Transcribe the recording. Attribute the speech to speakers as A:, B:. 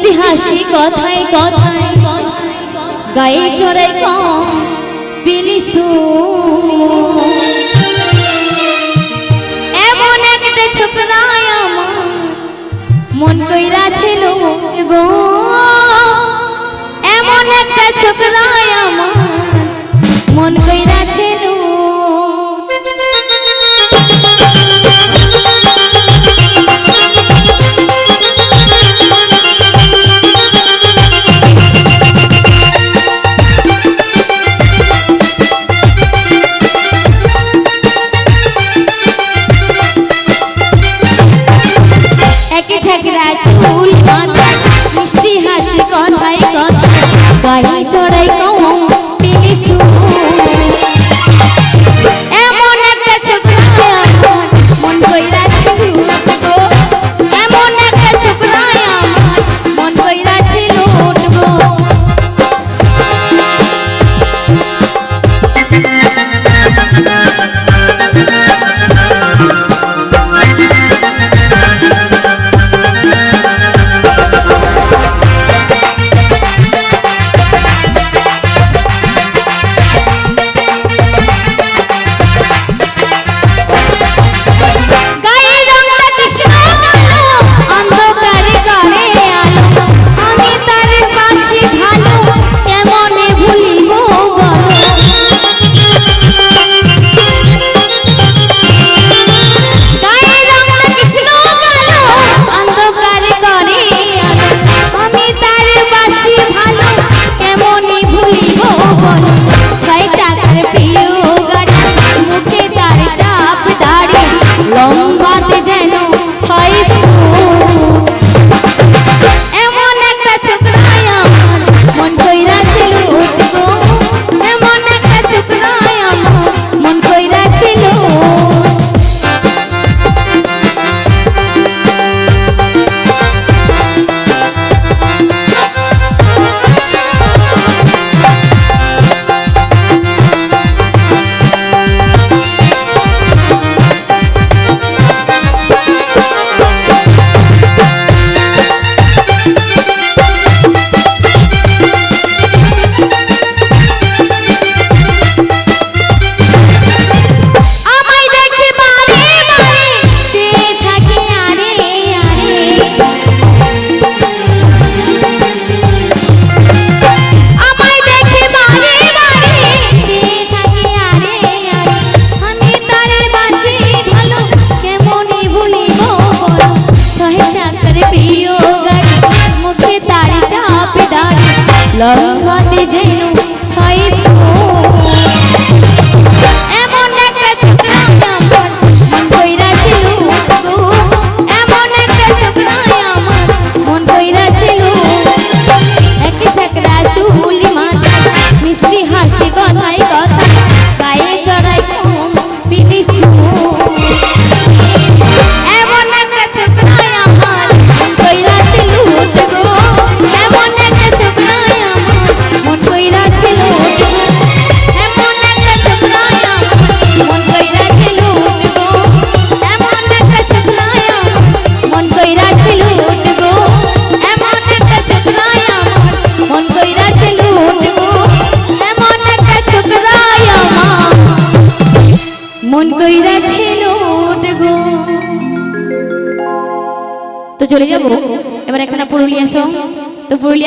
A: মিষ্টি হাসি কথায় কথায় গায়ে চড়াই কম এমন একটা ছোকরায় মন কইরা ছিল গো। এমন একটা ছোকরায় মন কইরা ছিল লম্বাতে যেন তো চলে যাব। এবার এখানে পুরুলিয়া সং তো পুরুলিয়া